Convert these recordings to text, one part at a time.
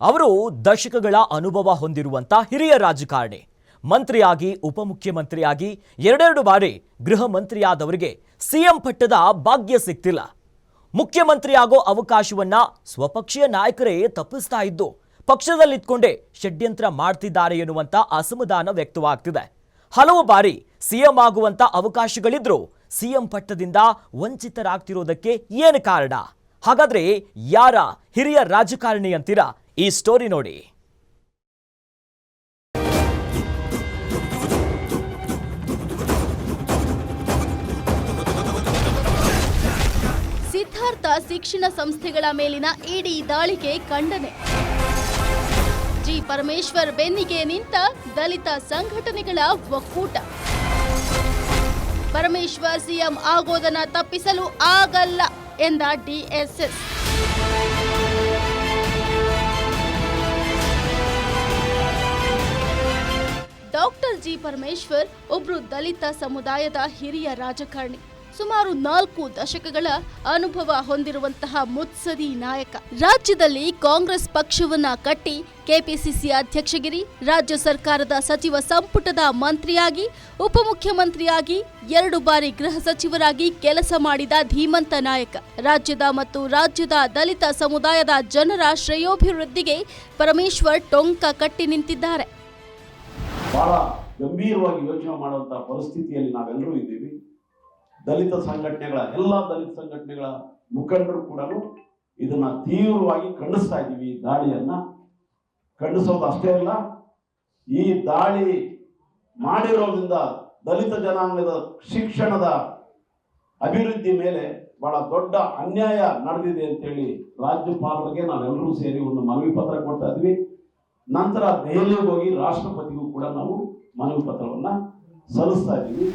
ಅವರು ದಶಕಗಳ ಅನುಭವ ಹೊಂದಿರುವಂತ ಹಿರಿಯ ರಾಜಕಾರಣಿ. ಮಂತ್ರಿಯಾಗಿ, ಉಪಮುಖ್ಯಮಂತ್ರಿಯಾಗಿ ಎರಡೆರಡು ಬಾರಿ ಗೃಹ ಮಂತ್ರಿಯಾದವರಿಗೆ ಸಿಎಂ ಪಟ್ಟದ ಭಾಗ್ಯ ಸಿಗ್ತಿಲ್ಲ ಮುಖ್ಯಮಂತ್ರಿಯಾಗೋ ಅವಕಾಶವನ್ನ ಸ್ವಪಕ್ಷೀಯ ನಾಯಕರೇ ತಪ್ಪಿಸ್ತಾ ಇದ್ದು ಪಕ್ಷದಲ್ಲಿತ್ಕೊಂಡೇ ಷಡ್ಯಂತ್ರ ಮಾಡ್ತಿದ್ದಾರೆ ಎನ್ನುವಂತ ಅಸಮಾಧಾನ ವ್ಯಕ್ತವಾಗ್ತಿದೆ. ಹಲವು ಬಾರಿ ಸಿಎಂ ಆಗುವಂತ ಅವಕಾಶಗಳಿದ್ರೂ ಸಿಎಂ ಪಟ್ಟದಿಂದ ವಂಚಿತರಾಗ್ತಿರೋದಕ್ಕೆ ಏನು ಕಾರಣ? ಹಾಗಾದ್ರೆ ಯಾರ ಹಿರಿಯ ರಾಜಕಾರಣಿ ಅಂತೀರಾ? ಈ ಸ್ಟೋರಿ ನೋಡಿ. ಸಿದ್ಧಾರ್ಥ ಶಿಕ್ಷಣ ಸಂಸ್ಥೆಗಳ ಮೇಲಿನ ಇಡಿ ದಾಳಿಗೆ ಖಂಡನೆ. ಜಿ. ಪರಮೇಶ್ವರ್ ಬೆನ್ನಿಗೆ ನಿಂತ ದಲಿತ ಸಂಘಟನೆಗಳ ಒಕ್ಕೂಟ. ಪರಮೇಶ್ವರ್ ಸಿಎಂ ಆಗೋದನ್ನ ತಪ್ಪಿಸಲು ಆಗಲ್ಲ. ಎಂದ ಡಿಎಸ್ಎಸ್. ಡಾಕ್ಟರ್ ಜಿ ಪರಮೇಶ್ವರ್ ಒಬ್ರು ದಲಿತ ಸಮುದಾಯದ ಹಿರಿಯ ರಾಜಕಾರಣಿ. ಸುಮಾರು ನಾಲ್ಕು ದಶಕಗಳ ಅನುಭವ ಹೊಂದಿರುವಂತಹ ಮುತ್ಸದಿ ನಾಯಕ. ರಾಜ್ಯದಲ್ಲಿ ಕಾಂಗ್ರೆಸ್ ಪಕ್ಷವನ್ನ ಕಟ್ಟಿ ಕೆಪಿಸಿಸಿ ಅಧ್ಯಕ್ಷಗಿರಿ, ರಾಜ್ಯ ಸರ್ಕಾರದ ಸಚಿವ ಸಂಪುಟದ ಮಂತ್ರಿಯಾಗಿ, ಉಪಮುಖ್ಯಮಂತ್ರಿಯಾಗಿ, ಎರಡು ಬಾರಿ ಗೃಹ ಸಚಿವರಾಗಿ ಕೆಲಸ ಮಾಡಿದ ಧೀಮಂತ ನಾಯಕ. ರಾಜ್ಯದ ಮತ್ತು ರಾಜ್ಯದ ದಲಿತ ಸಮುದಾಯದ ಜನರ ಶ್ರೇಯೋಭಿವೃದ್ಧಿಗೆ ಪರಮೇಶ್ವರ್ ಟೊಂಕ ಕಟ್ಟಿ ನಿಂತಿದ್ದಾರೆ. ಗಂಭೀರವಾಗಿ ಯೋಚನೆ ಮಾಡುವಂತಹ ಪರಿಸ್ಥಿತಿಯಲ್ಲಿ ನಾವೆಲ್ಲರೂ ಇದ್ದೀವಿ. ದಲಿತ ಸಂಘಟನೆಗಳ, ಎಲ್ಲ ದಲಿತ ಸಂಘಟನೆಗಳ ಮುಖಂಡರು ಕೂಡ ಇದನ್ನ ತೀವ್ರವಾಗಿ ಖಂಡಿಸ್ತಾ ಇದ್ದೀವಿ. ಈ ದಾಳಿಯನ್ನ ಖಂಡಿಸೋದು ಅಷ್ಟೇ ಅಲ್ಲ, ಈ ದಾಳಿ ಮಾಡಿರೋದ್ರಿಂದ ದಲಿತ ಜನಾಂಗದ ಶಿಕ್ಷಣದ ಅಭಿವೃದ್ಧಿ ಮೇಲೆ ಬಹಳ ದೊಡ್ಡ ಅನ್ಯಾಯ ನಡೆದಿದೆ ಅಂತೇಳಿ ರಾಜ್ಯಪಾಲರಿಗೆ ನಾವೆಲ್ಲರೂ ಸೇರಿ ಒಂದು ಮನವಿ ಪತ್ರ ಕೊಡ್ತಾ ಇದ್ವಿ. ನಂತರ ದೆಹಲಿಗೆ ಹೋಗಿ ರಾಷ್ಟ್ರಪತಿಗೂ ಕೂಡ ನಾವು ಮನವಿ ಪತ್ರವನ್ನ ಸಲ್ಲಿಸ್ತಾ ಇದ್ದೀವಿ.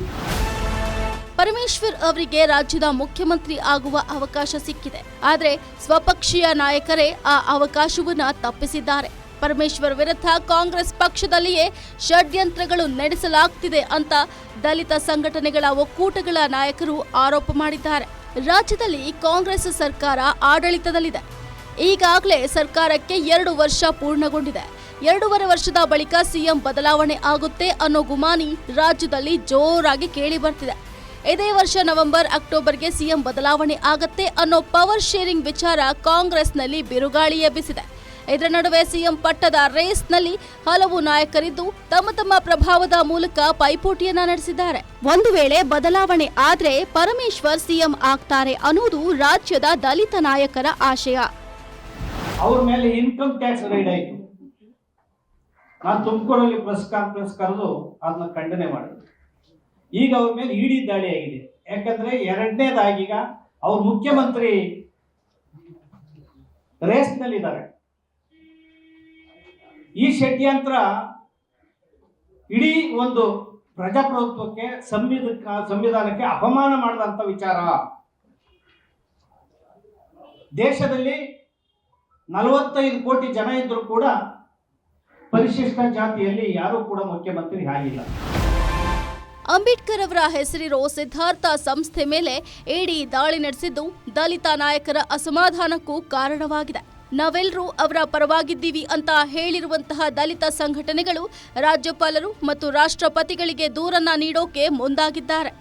ಪರಮೇಶ್ವರ್ ಅವರಿಗೆ ರಾಜ್ಯದ ಮುಖ್ಯಮಂತ್ರಿ ಆಗುವ ಅವಕಾಶ ಸಿಕ್ಕಿದೆ. ಆದರೆ ಸ್ವಪಕ್ಷೀಯ ನಾಯಕರೇ ಆ ಅವಕಾಶವನ್ನ ತಪ್ಪಿಸಿದ್ದಾರೆ. ಪರಮೇಶ್ವರ್ ವಿರುದ್ಧ ಕಾಂಗ್ರೆಸ್ ಪಕ್ಷದಲ್ಲಿಯೇ ಷಡ್ಯಂತ್ರಗಳು ನಡೆಸಲಾಗ್ತಿದೆ ಅಂತ ದಲಿತ ಸಂಘಟನೆಗಳ ಒಕ್ಕೂಟಗಳ ನಾಯಕರು ಆರೋಪ ಮಾಡಿದ್ದಾರೆ. ರಾಜ್ಯದಲ್ಲಿ ಕಾಂಗ್ರೆಸ್ ಸರ್ಕಾರ ಆಡಳಿತದಲ್ಲಿದೆ. ಈಗಾಗಲೇ ಸರ್ಕಾರಕ್ಕೆ ಎರಡು ವರ್ಷ ಪೂರ್ಣಗೊಂಡಿದೆ. ಎರಡೂವರೆ ವರ್ಷದ ಬಳಿಕ ಸಿಎಂ ಬದಲಾವಣೆ ಆಗುತ್ತೆ ಅನ್ನೋ ಗುಮಾನಿ ರಾಜ್ಯದಲ್ಲಿ ಜೋರಾಗಿ ಕೇಳಿ ಬರ್ತಿದೆ. ಇದೇ ವರ್ಷ ನವೆಂಬರ್, ಅಕ್ಟೋಬರ್ಗೆ ಸಿಎಂ ಬದಲಾವಣೆ ಆಗತ್ತೆ ಅನ್ನೋ ಪವರ್ ಶೇರಿಂಗ್ ವಿಚಾರ ಕಾಂಗ್ರೆಸ್ನಲ್ಲಿ ಬಿರುಗಾಳಿ ಎಬ್ಬಿಸಿದೆ. ಇದರ ನಡುವೆ ಸಿಎಂ ಪಟ್ಟದ ರೇಸ್ನಲ್ಲಿ ಹಲವು ನಾಯಕರಿದ್ದು, ತಮ್ಮ ತಮ್ಮ ಪ್ರಭಾವದ ಮೂಲಕ ಪೈಪೋಟಿಯನ್ನ ನಡೆಸಿದ್ದಾರೆ. ಒಂದು ವೇಳೆ ಬದಲಾವಣೆ ಆದ್ರೆ ಪರಮೇಶ್ವರ್ ಸಿಎಂ ಆಗ್ತಾರೆ ಅನ್ನೋದು ರಾಜ್ಯದ ದಲಿತ ನಾಯಕರ ಆಶಯ. ಅವ್ರ ಮೇಲೆ ಇನ್ಕಮ್ ಟ್ಯಾಕ್ಸ್ ರೈಡ್ ಆಯಿತು. ನಾನು ತುಮಕೂರಲ್ಲಿ ಪ್ರೆಸ್ ಕಾನ್ಫರೆನ್ಸ್ ಕರೆದು ಅದನ್ನ ಖಂಡನೆ ಮಾಡಿದೆ. ಈಗ ಅವ್ರ ಮೇಲೆ ಇಡಿ ದಾಳಿ ಆಗಿದೆ. ಯಾಕಂದ್ರೆ ಈಗ ಅವ್ರ ಮುಖ್ಯಮಂತ್ರಿ ರೇಸ್ನಲ್ಲಿದ್ದಾರೆ. ಈ ಷಡ್ಯಂತ್ರ ಇಡೀ ಒಂದು ಪ್ರಜಾಪ್ರಭುತ್ವಕ್ಕೆ ಸಂವಿಧ ಸಂವಿಧಾನಕ್ಕೆ ಅಪಮಾನ ಮಾಡಿದಂಥ ವಿಚಾರ. ದೇಶದಲ್ಲಿ ನಲವತ್ತೈದು ಕೋಟಿ ಜನ ಇದ್ದರೂ ಕೂಡ ಪರಿಶಿಷ್ಟ ಜಾತಿಯಲ್ಲಿ ಯಾರೂ ಕೂಡ ಮುಖ್ಯಮಂತ್ರಿ ಆಗಿಲ್ಲ. ಅಂಬೇಡ್ಕರ್ ಅವರ ಹೆಸರಿರೋ ಸಿದ್ಧಾರ್ಥ ಸಂಸ್ಥೆ ಮೇಲೆ ಇಡಿ ದಾಳಿ ನಡೆಸಿದ್ದು ದಲಿತ ನಾಯಕರ ಅಸಮಾಧಾನಕ್ಕೂ ಕಾರಣವಾಗಿದೆ. ನಾವೆಲ್ಲರೂ ಅವರ ಪರವಾಗಿದ್ದೀವಿ ಅಂತ ಹೇಳಿರುವಂತಹ ದಲಿತ ಸಂಘಟನೆಗಳು ರಾಜ್ಯಪಾಲರು ಮತ್ತು ರಾಷ್ಟ್ರಪತಿಗಳಿಗೆ ದೂರನ್ನ ನೀಡೋಕೆ ಮುಂದಾಗಿದ್ದಾರೆ.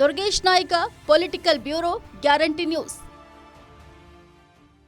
Durgesh Naik political bureau guarantee news